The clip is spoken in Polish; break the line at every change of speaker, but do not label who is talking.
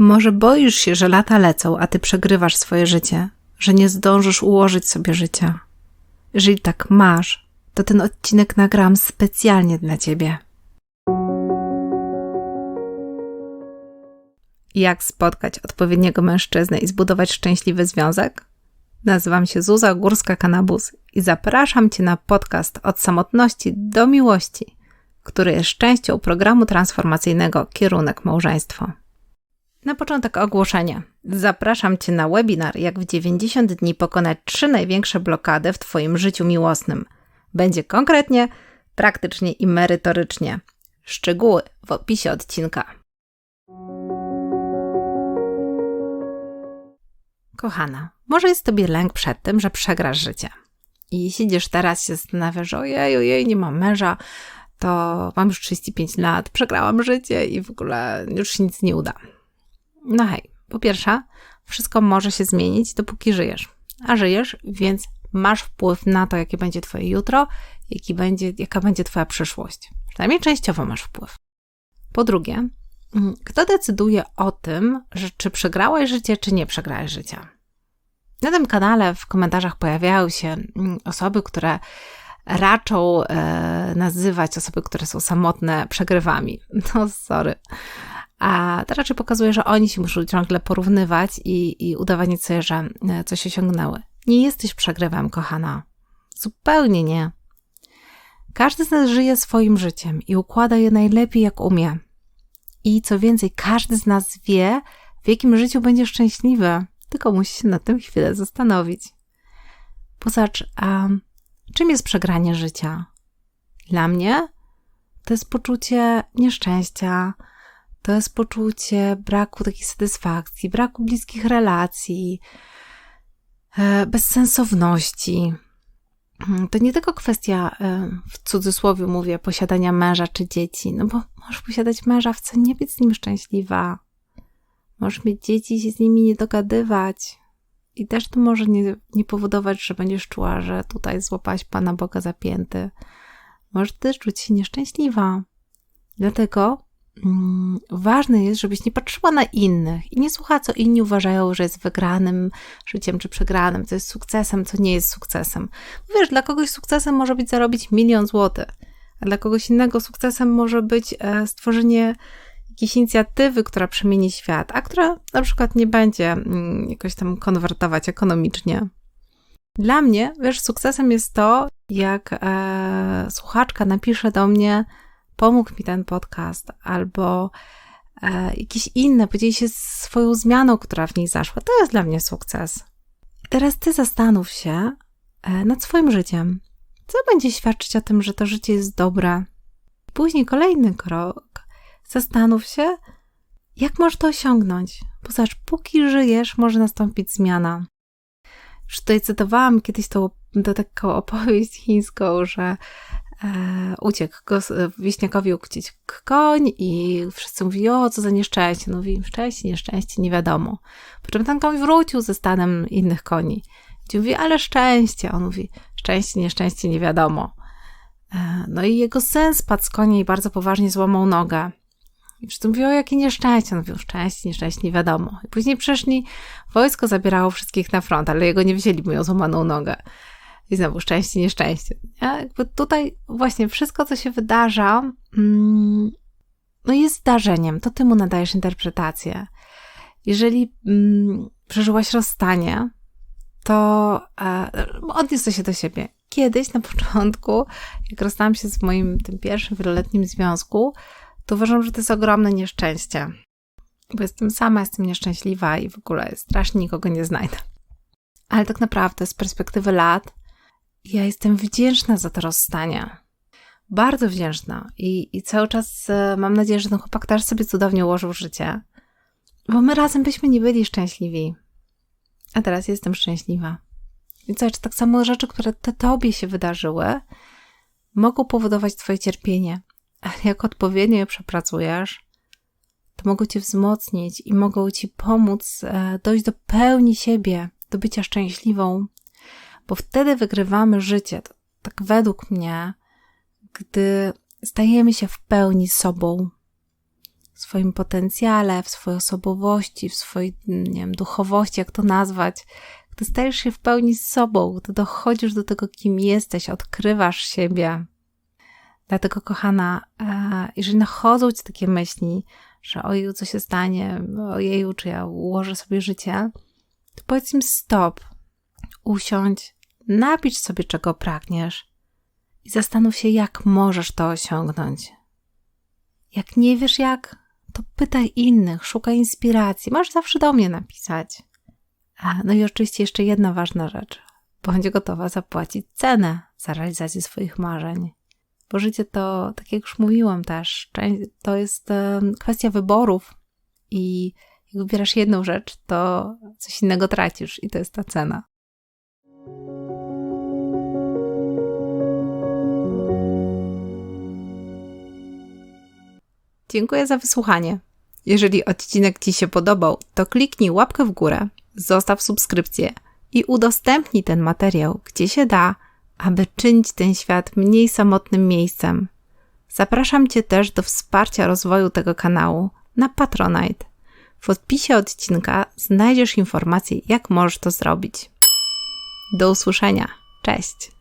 Może boisz się, że lata lecą, a ty przegrywasz swoje życie, że nie zdążysz ułożyć sobie życia. Jeżeli tak masz, to ten odcinek nagram specjalnie dla ciebie. Jak spotkać odpowiedniego mężczyznę i zbudować szczęśliwy związek? Nazywam się Zuza Górska-Kanabus i zapraszam Cię na podcast Od samotności do miłości, który jest częścią programu transformacyjnego Kierunek Małżeństwo. Na początek ogłoszenie. Zapraszam Cię na webinar Jak w 90 dni pokonać trzy największe blokady w Twoim życiu miłosnym. Będzie konkretnie, praktycznie i merytorycznie. Szczegóły w opisie odcinka. Kochana, może jest Tobie lęk przed tym, że przegrasz życie. I siedzisz teraz się zastanawiasz, ojej, ojej, nie mam męża, to mam już 35 lat, przegrałam życie i w ogóle już nic nie uda. No hej, po pierwsze, wszystko może się zmienić, dopóki żyjesz. A żyjesz, więc masz wpływ na to, jakie będzie Twoje jutro, jaki będzie, jaka będzie Twoja przyszłość. Przynajmniej częściowo masz wpływ. Po drugie, mm, kto decyduje o tym, że czy przegrałeś życie, czy nie przegrałeś życia? Na tym kanale w komentarzach pojawiają się mm, osoby, które raczą e, nazywać osoby, które są samotne, przegrywami. No, sorry. A to raczej pokazuje, że oni się muszą ciągle porównywać i, i udowadniać sobie, że e, coś osiągnęły. Nie jesteś przegrywem, kochana. Zupełnie nie. Każdy z nas żyje swoim życiem i układa je najlepiej, jak umie. I co więcej, każdy z nas wie, w jakim życiu będzie szczęśliwy, tylko musi się nad tym chwilę zastanowić. Pozacz, a czym jest przegranie życia? Dla mnie to jest poczucie nieszczęścia, to jest poczucie braku takiej satysfakcji, braku bliskich relacji, e, bezsensowności. Hmm, to nie tylko kwestia, e, w cudzysłowie mówię, posiadania męża czy dzieci, no bo możesz posiadać męża, wcale nie być z nim szczęśliwa. Możesz mieć dzieci i się z nimi nie dogadywać. I też to może nie, nie powodować, że będziesz czuła, że tutaj złapałaś Pana Boga zapięty. Możesz też czuć się nieszczęśliwa. Dlatego ważne jest, żebyś nie patrzyła na innych i nie słuchała, co inni uważają, że jest wygranym życiem czy przegranym, co jest sukcesem, co nie jest sukcesem. Wiesz, dla kogoś sukcesem może być zarobić milion złotych, a dla kogoś innego sukcesem może być e, stworzenie jakiejś inicjatywy, która przemieni świat, a która na przykład nie będzie mm, jakoś tam konwertować ekonomicznie. Dla mnie, wiesz, sukcesem jest to, jak e, słuchaczka napisze do mnie, pomógł mi ten podcast, albo e, jakieś inne, podzieli się swoją zmianą, która w niej zaszła. To jest dla mnie sukces. I teraz ty zastanów się e, nad swoim życiem. Co będzie świadczyć o tym, że to życie jest dobre? Później kolejny krok. Zastanów się, jak możesz to osiągnąć. Poza póki żyjesz, może nastąpić zmiana. Już tutaj cytowałam kiedyś tą, tą taką opowieść chińską, że uciekł go, wieśniakowi uciekł koń i wszyscy mówili, o co za nieszczęście. No mówi, szczęście, nieszczęście, nie wiadomo. Po czym ten koń wrócił ze stanem innych koni. I mówi, ale szczęście. On mówi, szczęście, nieszczęście, nie wiadomo. E, no i jego syn spadł z konia i bardzo poważnie złamał nogę. I wszyscy mówią, o jakie nieszczęście. On mówił, szczęście, nieszczęście, nie wiadomo. I później przeszli, wojsko zabierało wszystkich na front, ale jego nie wzięli, bo miał złamaną nogę. I znowu szczęście, nieszczęście. Ja jakby tutaj właśnie wszystko, co się wydarza, mm, no jest zdarzeniem. To ty mu nadajesz interpretację. Jeżeli mm, przeżyłaś rozstanie, to e, odniósł się do siebie. Kiedyś na początku, jak rozstałam się z moim tym pierwszym wieloletnim związku, to uważam, że to jest ogromne nieszczęście. Bo jestem sama, jestem nieszczęśliwa i w ogóle strasznie nikogo nie znajdę. Ale tak naprawdę z perspektywy lat ja jestem wdzięczna za to rozstanie. Bardzo wdzięczna. I, I cały czas e, mam nadzieję, że ten chłopak też sobie cudownie ułożył życie. Bo my razem byśmy nie byli szczęśliwi. A teraz jestem szczęśliwa. I zobacz, tak samo rzeczy, które te tobie się wydarzyły, mogą powodować twoje cierpienie. Ale jak odpowiednio je przepracujesz, to mogą cię wzmocnić i mogą ci pomóc e, dojść do pełni siebie, do bycia szczęśliwą, bo wtedy wygrywamy życie. Tak według mnie, gdy stajemy się w pełni sobą. w swoim potencjale, w swojej osobowości, w swojej, nie wiem, duchowości, jak to nazwać, gdy stajesz się w pełni sobą, gdy dochodzisz do tego, kim jesteś, odkrywasz siebie. Dlatego, kochana, e, jeżeli nachodzą ci takie myśli, że ojeju, co się stanie, ojeju, czy ja ułożę sobie życie, to powiedz im stop, usiądź, napisz sobie, czego pragniesz i zastanów się, jak możesz to osiągnąć. Jak nie wiesz jak, to pytaj innych, szukaj inspiracji. Możesz zawsze do mnie napisać. No i oczywiście jeszcze jedna ważna rzecz. Bądź gotowa zapłacić cenę za realizację swoich marzeń. Bo życie to, tak jak już mówiłam też, to jest kwestia wyborów i jak wybierasz jedną rzecz, to coś innego tracisz i to jest ta cena. Dziękuję za wysłuchanie. Jeżeli odcinek Ci się podobał, to kliknij łapkę w górę, zostaw subskrypcję i udostępnij ten materiał, gdzie się da, aby czynić ten świat mniej samotnym miejscem. Zapraszam Cię też do wsparcia rozwoju tego kanału na Patronite. W odpisie odcinka znajdziesz informacje, jak możesz to zrobić. Do usłyszenia. Cześć!